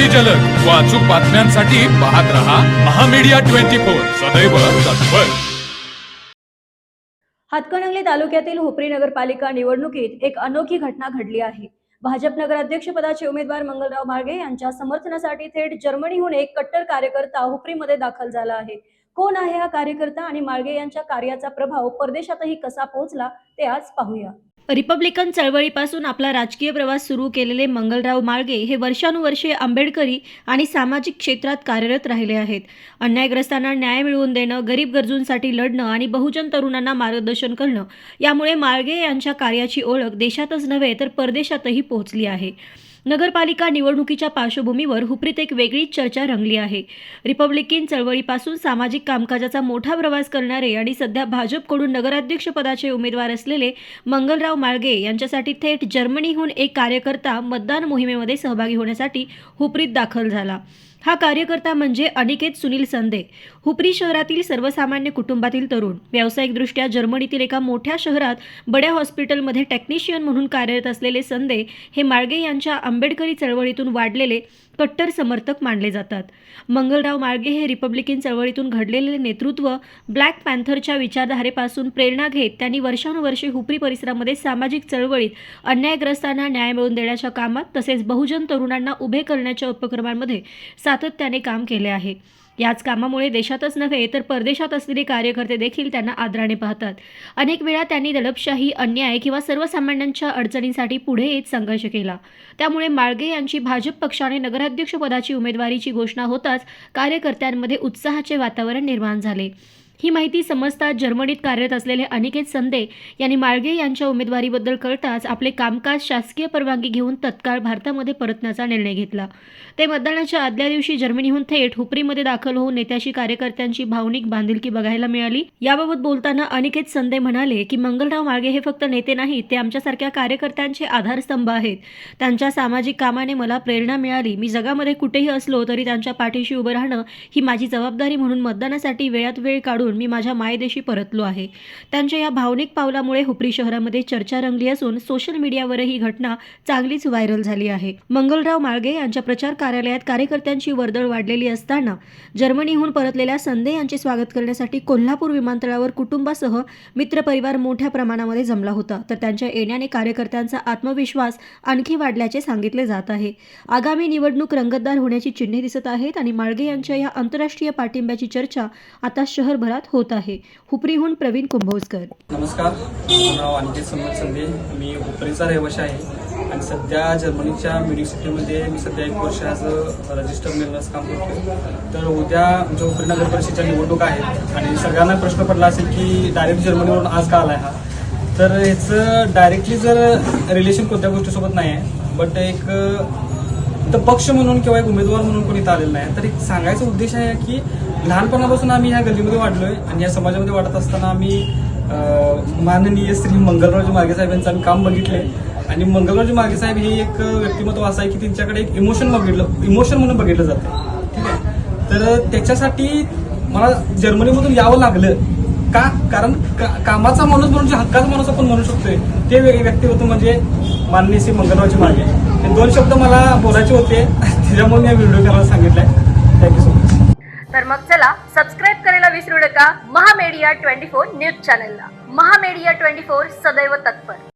अगदी जलद. व अचूक बातम्यांसाठी पाहत रहा महामीडिया ट्वेंटी फोर. सदैव तत्पर. हातकणंगले तालुक्यातील हुपरी नगरपालिका निवडणुकीत एक अनोखी घटना घडली आहे. भाजप नगराध्यक्षपदाचे उमेदवार मंगलराव मार्गे यांच्या समर्थनासाठी थेट जर्मनीहून एक कट्टर कार्यकर्ता हुपरीमध्ये दाखल झाला आहे. कोण आहे हा कार्यकर्ता आणि माळगे यांच्या कार्याचा प्रभाव परदेशातही कसा पोहोचला ते आज पाहूया. रिपब्लिकन चळवळीपासून आपला राजकीय प्रवास सुरू केलेले मंगलराव माळगे हे वर्षानुवर्षे आंबेडकरी आणि सामाजिक क्षेत्रात कार्यरत राहिले आहेत. अन्यायग्रस्तांना न्याय मिळवून देणं गरीब गरजूंसाठी लढणं आणि बहुजन तरुणांना मार्गदर्शन करणं यामुळे माळगे यांच्या कार्याची ओळख देशातच नव्हे तर परदेशातही पोहोचली आहे. नगरपालिका निवडणुकीच्या पार्श्वभूमीवर हुपरीत एक वेगळीच चर्चा रंगली आहे. रिपब्लिकन चळवळीपासून सामाजिक कामकाजाचा मोठा प्रवास करणारे आणि सध्या भाजपकडून नगराध्यक्षपदाचे उमेदवार असलेले मंगलराव माळगे यांच्यासाठी थेट जर्मनीहून एक कार्यकर्ता मतदान मोहिमेमध्ये सहभागी होण्यासाठी हुपरीत दाखल झाला. हा कार्यकर्ता म्हणजे अनिकेत सुनील संदे हुपरी शहरातील सर्वसामान्य कुटुंबातील तरुण. व्यावसायिकदृष्ट्या जर्मनीतील एका मोठ्या शहरात बड्या हॉस्पिटलमध्ये टेक्निशियन म्हणून कार्यरत असलेले संदे हे माळगे यांच्या आंबेडकरी चळवळीतून वाढलेले कट्टर समर्थक मानले जातात. मंगलराव माळगे हे रिपब्लिकन चळवळीतून घडलेले नेतृत्व ब्लॅक पॅन्थरच्या विचारधारेपासून प्रेरणा घेत त्यांनी वर्षानुवर्षे हुपरी परिसरामध्ये सामाजिक चळवळीत अन्यायग्रस्तांना न्याय मिळवून देण्याच्या कामात तसेच बहुजन तरुणांना उभे करण्याच्या उपक्रमांमध्ये सातत्याने काम केले आहे. याच कामामुळे देशातच नव्हे तर परदेशात असलेले कार्यकर्ते देखील त्यांना आदराने पाहतात. अनेक वेळा त्यांनी दडपशाही अन्याय किंवा सर्वसामान्यांच्या अडचणींसाठी पुढे येत संघर्ष केला. त्यामुळे माळगे यांची भाजप पक्षाने नगराध्यक्षपदाची उमेदवारीची घोषणा होताच कार्यकर्त्यांमध्ये उत्साहाचे वातावरण निर्माण झाले. ही माहिती समजताच जर्मनीत कार्यरत असलेले अनिकेत संदे यांनी माळगे यांच्या उमेदवारीबद्दल कळताच आपले कामकाज शासकीय परवानगी घेऊन तत्काळ भारतामध्ये परतण्याचा निर्णय घेतला. ते मतदानाच्या आदल्या दिवशी जर्मनीहून थेट हुपरीमध्ये दाखल होऊन नेत्याशी कार्यकर्त्यांची भावनिक बांधिलकी बघायला मिळाली. याबाबत बोलताना अनिकेत संदे म्हणाले की मंगलराव माळगे हे फक्त नेते नाहीत ते आमच्यासारख्या कार्यकर्त्यांचे आधारस्तंभ आहेत. त्यांच्या सामाजिक कामाने मला प्रेरणा मिळाली. मी जगामध्ये कुठेही असलो तरी त्यांच्या पाठीशी उभं राहणं ही माझी जबाबदारी म्हणून मतदानासाठी वेळात वेळ काढून मी माझ्या मायदेशी परतलो आहे. त्यांच्या या भावनिक पावलामुळे हुपरी शहरामध्ये चर्चा रंगली असून सोशल मीडियावर ही घटना चांगलीच व्हायरल झाली आहे. मंगलराव माळगे यांच्या प्रचार कार्यालयात कार्यकर्त्यांची वर्दळ वाढलेली असताना जर्मनीहून परतलेल्या संदे यांचे स्वागत करण्यासाठी कोल्हापूर विमानतळावर कुटुंबासह मित्रपरिवार मोठ्या प्रमाणामध्ये जमला होता. तर त्यांच्या येण्याने कार्यकर्त्यांचा आत्मविश्वास आणखी वाढल्याचे सांगितले जात आहे. आगामी निवडणूक रंगतदार होण्याची चिन्हे दिसत आहेत आणि माळगे यांच्या या आंतरराष्ट्रीय पाठिंब्याची चर्चा आता शहरभरात होत आहे. हुपरीहून प्रवीण कुंभोजकर. नमस्कार. नाव अनिकेत संमत संधे. मी हुपरीचा रहिवाशी आहे. आणि सध्या जर्मनीच्या म्युनिक सिटीमध्ये मी सध्या एक वर्ष आज रजिस्टर मेलनर्स काम करतो तर उद्या जो हुपरी नगर परिषदेच्या निवडणूक आहेत आणि सगळ्यांना प्रश्न पडला असेल की डायरेक्ट जर्मनीवरून आज का आला आहे हा तर ह्याचं डायरेक्टली जर रिलेशन कोणत्या गोष्टीसोबत नाही आहे बट एक तर पक्ष म्हणून किंवा एक उमेदवार म्हणून कोणी आलेलं नाही. तर एक सांगायचा उद्देश आहे की लहानपणापासून आम्ही ह्या गल्लीमध्ये वाढलोय आणि या समाजामध्ये वाढत असताना आम्ही माननीय श्री मंगलरावजी मागे साहेब यांचं आम्ही काम बघितलंय. आणि मंगलरावजी मागे साहेब हे एक व्यक्तिमत्व असं आहे की त्यांच्याकडे एक इमोशन बघितलं इमोशन म्हणून बघितलं जातं. ठीक आहे? तर त्याच्यासाठी मला जर्मनीमधून यावं लागलं. का? कारण का- कामाचा माणूस म्हणून जे हक्काचा माणूस आपण म्हणू शकतोय ते व्यक्तिमत्व म्हणजे माननीय श्री मंगलरावजी मागे. दोन शब्द मला बोलायचे होते त्याच्यामुळे मी व्हिडिओ करायला सांगितलाय. थँक्यू सो मच तर मग चला सबस्क्राईब करायला विसरू नका. महामेडिया ट्वेंटी फोर न्यूज चॅनलला. महामेडिया ट्वेंटी फोर सदैव तत्पर.